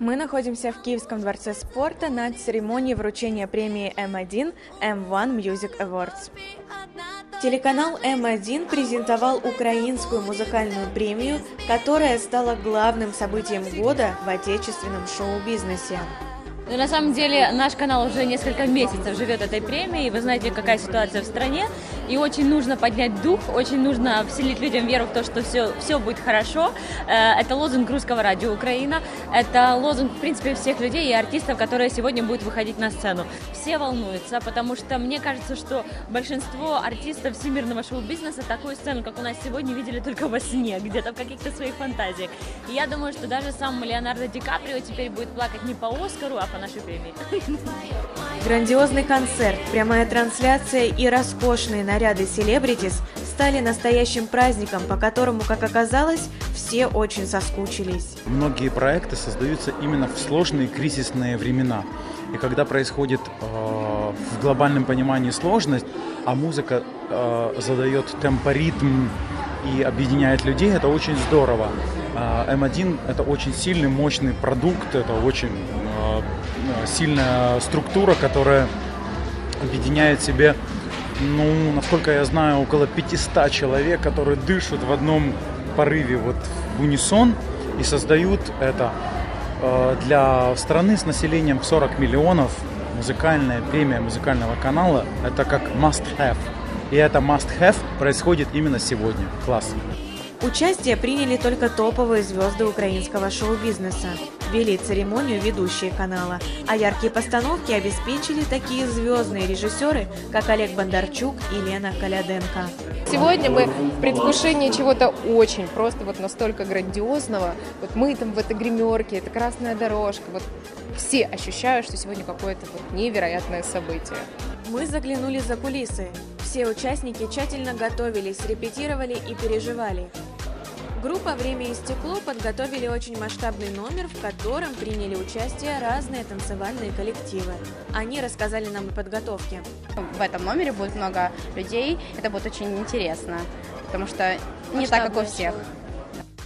Мы находимся в Киевском дворце спорта на церемонии вручения премии М1 M1 Music Awards. Телеканал М1 презентовал украинскую музыкальную премию, которая стала главным событием года в отечественном шоу-бизнесе. Ну, на самом деле наш канал уже несколько месяцев живет этой премией. Вы знаете, какая ситуация в стране. И очень нужно поднять дух, очень нужно вселить людям веру в то, что все, все будет хорошо. Э, Это лозунг русского радио Украина. Это лозунг, в принципе, всех людей и артистов, которые сегодня будут выходить на сцену. Все волнуются, потому что мне кажется, что большинство артистов всемирного шоу-бизнеса такую сцену, как у нас сегодня, видели только во сне, где-то в каких-то своих фантазиях. И я думаю, что даже сам Леонардо Ди Каприо теперь будет плакать не по Оскару, а по нашей премии. Грандиозный концерт, прямая трансляция и роскошные наряды селебритис стали настоящим праздником, по которому, как оказалось, все очень соскучились. Многие проекты создаются именно в сложные кризисные времена. И когда происходит э, в глобальном понимании сложность, а музыка э, задает темпоритм и объединяет людей, это очень здорово. Э, М1 это очень сильный, мощный продукт, это очень э, сильная структура, которая объединяет в себе, ну, насколько я знаю, около 500 человек, которые дышат в одном порыве вот в унисон и создают это э, для страны с населением в 40 миллионов музыкальная премия музыкального канала это как must have. И это must have происходит именно сегодня. Класс. Участие приняли только топовые звезды украинского шоу-бизнеса. Вели церемонию ведущие канала, а яркие постановки обеспечили такие звездные режиссеры, как Олег Бондарчук и Лена Коляденко. Сегодня мы в предвкушении чего-то очень, просто вот настолько грандиозного. Вот мы там в этой гримерке, это красная дорожка. Вот все ощущают, что сегодня какое-то вот невероятное событие. Мы заглянули за кулисы. Все участники тщательно готовились, репетировали и переживали. Группа «Время и стекло» подготовили очень масштабный номер, в котором приняли участие разные танцевальные коллективы. Они рассказали нам о подготовке. В этом номере будет много людей, это будет очень интересно, потому что не так, как у всех.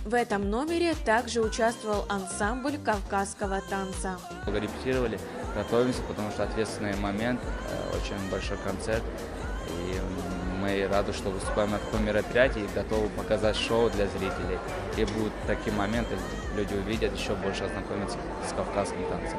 В этом номере также участвовал ансамбль кавказского танца. Репетировали, готовимся, потому что ответственный момент, э, очень большой концерт. И мы рады, что выступаем на таком мероприятии и готовы показать шоу для зрителей. И будут такие моменты, люди увидят, еще больше ознакомиться с кавказским танцем.